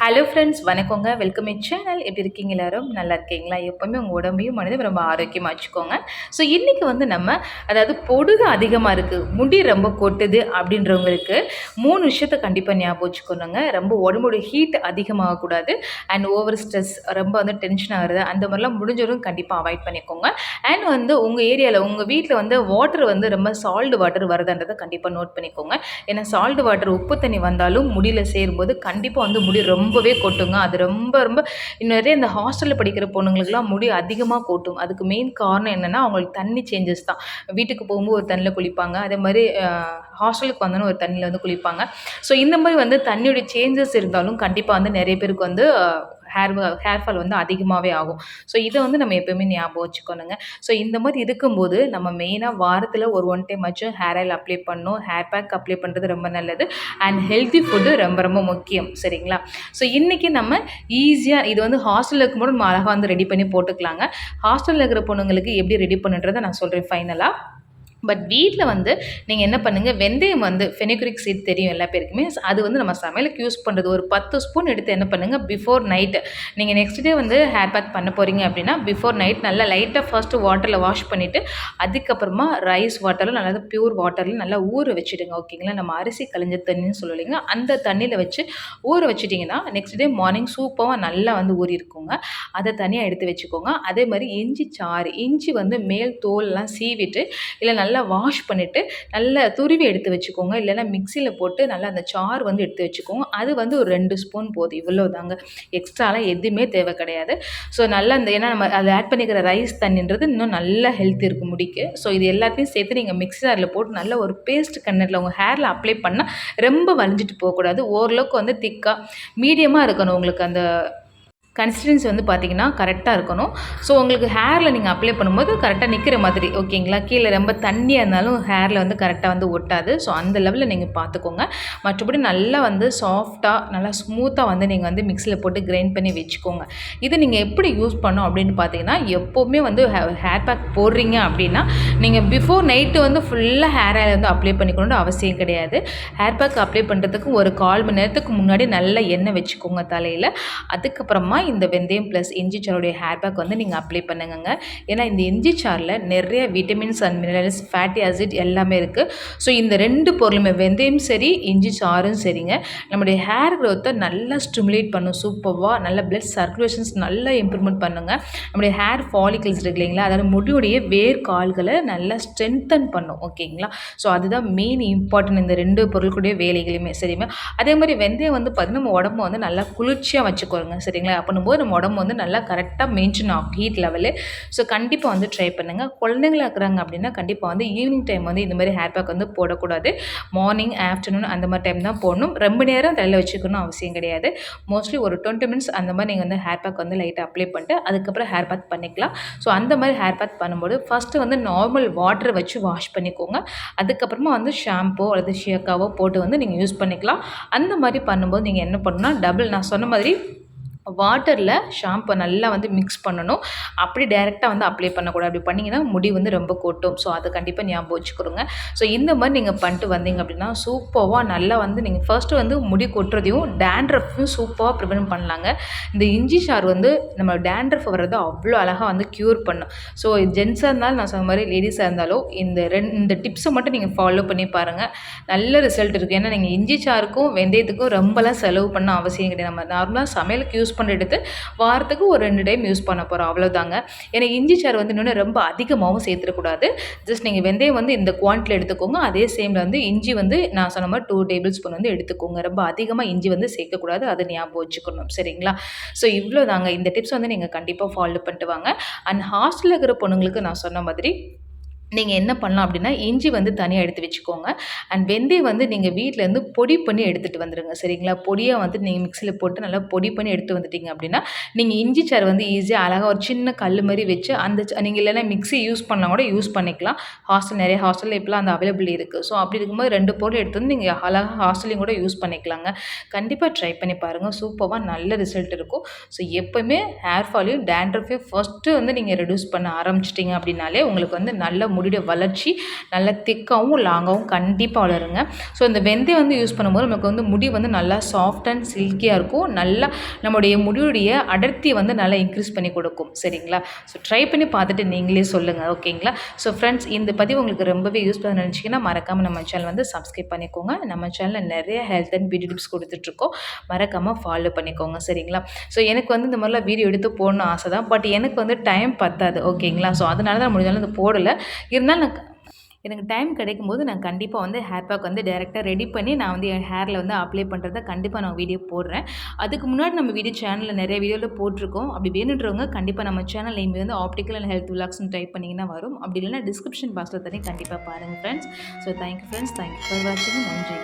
Hello friends வணக்கங்க. Welcome in channel எப்படி இருக்கீங்க எல்லாரும்? நல்லா இருக்கீங்களா? எப்போவுமே உங்கள் உடம்பையும் மனதையும் ரொம்ப ஆரோக்கியமாக வச்சுக்கோங்க. ஸோ இன்றைக்கி வந்து நம்ம அதாவது பொடுகு அதிகமாக இருக்குது முடி ரொம்ப கொட்டுது அப்படின்றவங்களுக்கு மூணு விஷயத்த கண்டிப்பாக ஞாபகம் வச்சுக்கணுங்க. ரொம்ப உடம்போட ஹீட் அதிகமாகக்கூடாது அண்ட் ஓவர் ஸ்ட்ரெஸ் ரொம்ப வந்து டென்ஷன் ஆகுறது அந்த மாதிரிலாம் முடிஞ்சவரும் கண்டிப்பாக அவாய்ட் பண்ணிக்கோங்க. அண்ட் வந்து உங்கள் ஏரியாவில் உங்கள் வீட்டில் வந்து வாட்டர் வந்து ரொம்ப சால்டு வாட்டர் வருதுன்றதை கண்டிப்பாக நோட் பண்ணிக்கோங்க. ஏன்னா சால்டு வாட்டர் உப்பு தண்ணி வந்தாலும் முடியில் சேரும்போது கண்டிப்பாக வந்து முடி ரொம்ப ரொம்பவே கொட்டுங்க. அது ரொம்ப ரொம்ப நிறைய இந்த ஹாஸ்டலில் படிக்கிற பொண்ணுங்களுக்குலாம் முடி அதிகமாக கொட்டும். அதுக்கு மெயின் காரணம் என்னென்னா அவங்களுக்கு தண்ணி சேஞ்சஸ் தான். வீட்டுக்கு போகும்போது ஒரு தண்ணியில் குளிப்பாங்க. அதே மாதிரி ஹாஸ்டலுக்கு வந்தோன்னு ஒரு தண்ணியில் வந்து குளிப்பாங்க. ஸோ இந்த மாதிரி வந்து தண்ணியோட சேஞ்சஸ் இருந்தாலும் கண்டிப்பாக வந்து நிறைய பேருக்கு வந்து ஹேர் ஹேர் ஃபால் வந்து அதிகமாகவே ஆகும். ஸோ இதை வந்து நம்ம எப்போயுமே ஞாபகம் வச்சுக்கணுங்க. ஸோ இந்த மாதிரி இருக்கும்போது நம்ம மெயினாக வாரத்தில் ஒரு ஒன் டைம் ஆச்சும் ஹேர் ஆயில் அப்ளை பண்ணணும். ஹேர் பேக் அப்ளை பண்ணுறது ரொம்ப நல்லது. அண்ட் ஹெல்த்தி ஃபுட்டு ரொம்ப ரொம்ப முக்கியம். சரிங்களா? ஸோ இன்றைக்கி நம்ம ஈஸியாக இது வந்து ஹாஸ்டலில் இருக்கும்போது நம்ம அழகாக வந்து ரெடி பண்ணி போட்டுக்கலாங்க. ஹாஸ்டலில் இருக்கிற பொண்ணுங்களுக்கு எப்படி ரெடி பண்ணுன்றதை நான் சொல்கிறேன் ஃபைனலாக பட் வீட்டில் வந்து நீங்கள் என்ன பண்ணுங்கள் வெந்தயம் வந்து ஃபெனிக்ரிக் சீட் தெரியும் எல்லா பேருக்குமே. அது வந்து நம்ம சமையலுக்கு யூஸ் பண்ணுறது ஒரு பத்து ஸ்பூன் எடுத்து என்ன பண்ணுங்கள் பிஃபோர் நைட்டு நீங்கள் நெக்ஸ்ட் டே வந்து ஹேர் பேக் பண்ண போகிறீங்க அப்படின்னா பிஃபோர் நைட் நல்லா லைட்டாக ஃபர்ஸ்ட்டு வாட்டரில் வாஷ் பண்ணிவிட்டு அதுக்கப்புறமா ரைஸ் வாட்டரில் நல்லா பியூர் வாட்டரில் நல்லா ஊற வச்சுடுங்க ஓகேங்களா நம்ம அரிசி கழிஞ்ச தண்ணின்னு சொல்லலைங்க அந்த தண்ணியில் வச்சு ஊற வச்சுட்டிங்கன்னா நெக்ஸ்ட் டே மார்னிங் சூப்பராக நல்லா வந்து ஊறி இருக்குங்க. அதை தனியாக எடுத்து வச்சுக்கோங்க. அதே மாதிரி இஞ்சி சாறு இஞ்சி வந்து மேல் தோல்லாம் சீவிட்டு இல்லை நல்லா நல்லா வாஷ் பண்ணிவிட்டு நல்லா துருவி எடுத்து வச்சுக்கோங்க. இல்லைன்னா மிக்சியில் போட்டு நல்லா அந்த சார் வந்து எடுத்து வச்சுக்கோங்க. அது வந்து ஒரு ரெண்டு ஸ்பூன் போதும். இவ்வளோ தாங்க எக்ஸ்ட்ராலாம் எதுவுமே தேவை கிடையாது. ஸோ நல்லா அந்த ஏன்னா நம்ம அதை ஆட் பண்ணிக்கிற ரைஸ் தண்ணின்றது இன்னும் நல்ல ஹெல்த் இருக்கும் முடிக்கு. ஸோ இது எல்லாத்தையும் சேர்த்து நீங்கள் மிக்ஸி ஜாரில் போட்டு நல்ல ஒரு பேஸ்ட் கண்ணரில் உங்கள் ஹேரில் அப்ளை பண்ணால் ரொம்ப வலிஞ்சிட்டு போகக்கூடாது. ஓரளவுக்கு வந்து திக்காக மீடியமாக இருக்கணும் உங்களுக்கு அந்த கன்சிஸ்டன்சி வந்து பார்த்திங்கன்னா கரெக்டாக இருக்கணும். ஸோ உங்களுக்கு ஹேரில் நீங்கள் அப்ளை பண்ணும்போது கரெக்டாக நிற்கிற மாதிரி ஓகேங்களா கீழே ரொம்ப தண்ணியாக இருந்தாலும் ஹேரில் வந்து கரெக்டாக வந்து ஒட்டாது. ஸோ அந்த லெவலில் நீங்கள் பார்த்துக்கோங்க மற்றபடி நல்லா வந்து சாஃப்டாக நல்லா ஸ்மூத்தாக வந்து நீங்கள் வந்து மிக்சியில் போட்டு கிரைண்ட் பண்ணி வச்சுக்கோங்க. இது நீங்கள் எப்படி யூஸ் பண்ணோம் அப்படின்னு பார்த்தீங்கன்னா எப்போவுமே வந்து ஹேர் பேக் போடுறீங்க அப்படின்னா நீங்கள் பிஃபோர் நைட்டு வந்து ஃபுல்லாக ஹேர் ஆயில் வந்து அப்ளை பண்ணிக்கணும்னு அவசியம் கிடையாது. ஹேர் பேக் அப்ளை பண்ணுறதுக்கு ஒரு கால் மணி நேரத்துக்கு முன்னாடி நல்லா எண்ணெய் வச்சுக்கோங்க தலையில். அதுக்கப்புறமா இந்த வெந்தயம் ப்ளஸ் இஞ்சி சாருடைய ஹேர் பேக் வந்து நீங்கள் அப்ளை பண்ணுங்க ஏன்னா இந்த இஞ்சி சாரில் நிறைய vitamins and minerals fatty acid எல்லாமே இருக்குது ஸோ இந்த ரெண்டு பொருளுமே வெந்தயம் சரி இஞ்சி சாரும் சரிங்க. நம்முடைய ஹேர் க்ரோத்தை நல்லா ஸ்டிமுலேட் பண்ணும் சூப்பர்வாக நல்ல பிளட் சர்க்குலேஷன்ஸ் நல்லா இம்ப்ரூவ்மெண்ட் பண்ணுங்க. நம்முடைய ஹேர் ஃபாலிகல்ஸ் இருக்கு இல்லைங்களா அதாவது முடியுடைய வேர் கால்களை நல்லா ஸ்ட்ரென்தன் பண்ணும் ஓகேங்களா? ஸோ அதுதான் மெயின் இம்பார்ட்டன்ட் இந்த ரெண்டு பொருட்களுடைய வேலைகளுமே சரிங்களா? அதே மாதிரி வெந்தயம் வந்து பார்த்தீங்கன்னா நம்ம உடம்பு வந்து நல்லா குளிர்ச்சியாக வச்சுக்கோங்க சரிங்களா? அப்போ பண்ணும்போது நம்ம உடம்பு வந்து நல்லா கரெக்டாக மெயின்டைன் ஆகும். ஹீட் லெவலு ஸோ கண்டிப்பாக வந்து ட்ரை பண்ணுங்கள் குழந்தைங்களா இருக்கிறாங்க அப்படின்னா கண்டிப்பாக வந்து ஈவினிங் டைம் வந்து இந்த மாதிரி ஹேர் பேக் வந்து போடக்கூடாது. மார்னிங் ஆஃப்டர்நூன் அந்த மாதிரி டைம் தான் போடணும். ரொம்ப நேரம் தலையில் வச்சுக்கணும் அவசியம் கிடையாது. மோஸ்ட்லி ஒரு டுவெண்ட்டி மினிட்ஸ் அந்த மாதிரி நீங்கள் வந்து ஹேர் பேக் வந்து லைட்டாக அப்ளை பண்ணிட்டு அதுக்கப்புறம் ஹேர் பேக் பண்ணிக்கலாம். ஸோ அந்த மாதிரி ஹேர் பேக் பண்ணும்போது ஃபஸ்ட்டு வந்து நார்மல் வாட்டரை வச்சு வாஷ் பண்ணிக்கோங்க. அதுக்கப்புறமா வந்து ஷாம்போ அல்லது ஷியக்காவோ போட்டு வந்து நீங்கள் யூஸ் பண்ணிக்கலாம். அந்த மாதிரி பண்ணும்போது நீங்கள் என்ன பண்ணணும்னா டபுள் நான் சொன்ன மாதிரி வாட்டரில் ஷாம்பை நல்லா வந்து மிக்ஸ் பண்ணணும். அப்படி டேரெக்டாக வந்து அப்ளை பண்ணக்கூடாது. அப்படி பண்ணிங்கன்னா முடி வந்து ரொம்ப கொட்டும். ஸோ அதை கண்டிப்பாக ஞாபகம் வச்சுக்கிறோங்க ஸோ இந்த மாதிரி நீங்கள் பண்ணிட்டு வந்தீங்க அப்படின்னா சூப்பராக நல்லா வந்து நீங்கள் ஃபர்ஸ்ட்டு வந்து முடி கொட்டுறதையும் டேண்ட்ரஃபையும் சூப்பராக ப்ரிவென்ட் பண்ணலாங்க. இந்த இஞ்சி சார் வந்து நம்ம டேண்ட்ரஃப் வர்றதை அவ்வளோ அழகாக வந்து க்யூர் பண்ணும். ஸோ ஜென்ஸாக இருந்தாலும் நான் சொன்ன மாதிரி லேடிஸாக இருந்தாலும் இந்த ரெண்டு இந்த டிப்ஸை மட்டும் நீங்கள் ஃபாலோ பண்ணி பாருங்கள் நல்ல ரிசல்ட் இருக்குது ஏன்னா நீங்கள் இஞ்சி சாருக்கும் வெந்தயத்துக்கும் ரொம்பலாம் செலவு பண்ண அவசியம் கிடையாது. நம்ம நார்மலாக சமையலுக்கு யூஸ் யூஸ் பண்ண எடுத்து வாரத்துக்கு ஒரு ரெண்டு டைம் யூஸ் பண்ண போகிறோம் அவ்வளோதாங்க ஏன்னா இஞ்சி சாறு வந்து இன்னொன்று ரொம்ப அதிகமாகவும் சேர்த்துடக்கூடாது. ஜஸ்ட் நீங்கள் வெந்தயம் வந்து இந்த குவான்டில் எடுத்துக்கோங்க. அதே சேமில் வந்து இஞ்சி வந்து நான் சொன்ன மாதிரி டூ டேபிள் ஸ்பூன் வந்து எடுத்துக்கோங்க. ரொம்ப அதிகமாக இஞ்சி வந்து சேர்க்கக்கூடாது. அதை ஞாபகம் வச்சுக்கணும். சரிங்களா? ஸோ இவ்வளோ தாங்க இந்த டிப்ஸ் வந்து நீங்கள் கண்டிப்பாக ஃபாலோ பண்ணிட்டு வாங்க. அண்ட் ஹாஸ்டலில் இருக்கிற பொண்ணுங்களுக்கு நான் சொன்ன மாதிரி நீங்கள் என்ன பண்ணலாம் அப்படின்னா இஞ்சி வந்து தனியாக எடுத்து வச்சுக்கோங்க. அண்ட் வெந்தயம் வந்து நீங்கள் வீட்டிலேருந்து பொடி பண்ணி எடுத்துகிட்டு வந்துடுங்க சரிங்களா? பொடியாக வந்து நீங்கள் மிக்சியில் போட்டு நல்லா பொடி பண்ணி எடுத்து வந்துட்டீங்க அப்படின்னா நீங்கள் இஞ்சி சார் வந்து ஈஸியாக அழகாக ஒரு சின்ன கல் மாதிரி வச்சு அந்த நீங்கள் இல்லைன்னா மிக்சி யூஸ் பண்ணலாம் கூட யூஸ் பண்ணிக்கலாம். ஹாஸ்டல் நிறைய ஹாஸ்டலில் இப்போலாம் அந்த அவைலபிள் இருக்குது ஸோ அப்படி இருக்கும்போது ரெண்டு பொருள் எடுத்து வந்து நீங்கள் அழகாக ஹாஸ்டலையும் கூட யூஸ் பண்ணிக்கலாங்க. கண்டிப்பாக ட்ரை பண்ணி பாருங்கள் சூப்பராக நல்ல ரிசல்ட் இருக்கும். ஸோ எப்போயுமே ஹேர் ஃபாலையும் டேண்ட்ரஃபையும் ஃபஸ்ட்டு வந்து நீங்கள் ரெடியூஸ் பண்ண ஆரம்பிச்சிட்டிங்க அப்படின்னாலே உங்களுக்கு வந்து நல்ல முடியுடைய வளர்ச்சி நல்லா திக்காகவும் லாங்காகவும் கண்டிப்பாக வளருங்க. ஸோ இந்த வெந்தயம் வந்து யூஸ் பண்ணும்போது நமக்கு வந்து முடி வந்து நல்லா சாஃப்ட் அண்ட் சில்கியாக இருக்கும். நல்லா நம்முடைய முடியுடைய அடர்த்தி வந்து நல்லா இன்க்ரீஸ் பண்ணி கொடுக்கும். சரிங்களா? ஸோ ட்ரை பண்ணி பார்த்துட்டு நீங்களே சொல்லுங்கள் ஓகேங்களா ஸோ ஃப்ரெண்ட்ஸ் இந்த பதிவு உங்களுக்கு ரொம்பவே யூஸ் பண்ண நினச்சிங்கன்னா மறக்காமல் நம்ம சேனல் வந்து சப்ஸ்கிரைப் பண்ணிக்கோங்க. நம்ம சேனலில் நிறைய ஹெல்த் அண்ட் பியூட்டி டிப்ஸ் கொடுத்துட்ருக்கோம் மறக்காமல் ஃபாலோ பண்ணிக்கோங்க. சரிங்களா? ஸோ எனக்கு வந்து இந்த மாதிரிலாம் வீடியோ எடுத்து போடணும் ஆசை தான் பட் எனக்கு வந்து டைம் பத்தாது. ஓகேங்களா ஸோ அதனால தான் முடிஞ்சாலும் இது போடலை. இருந்தாலும் நான் எனக்கு டைம் கிடைக்கும் போது நான் கண்டிப்பாக வந்து ஹேர் பேக் வந்து டேரெக்டாக ரெடி பண்ணி நான் வந்து என் ஹேரில் வந்து அப்ளை பண்ணுறத கண்டிப்பாக நான் வீடியோ போடுறேன். அதுக்கு முன்னாடி நம்ம வீடியோ சேனலில் நிறைய வீடியோவில் போட்டிருக்கோம். அப்படி வேணுன்றவங்க கண்டிப்பாக நம்ம சேனல் நேம் வந்து ஆப்டிக்கல் அண்ட் ஹெல்த் விலாக்ஸ்னு டைப் பண்ணிங்கன்னா வரும். அப்படி இல்லைன்னா டிஸ்கிரிப்ஷன் பாக்ஸில் தனி கண்டிப்பாக பாருங்கள் friends so thank you friends thank you for வாட்சிங் நன்றி.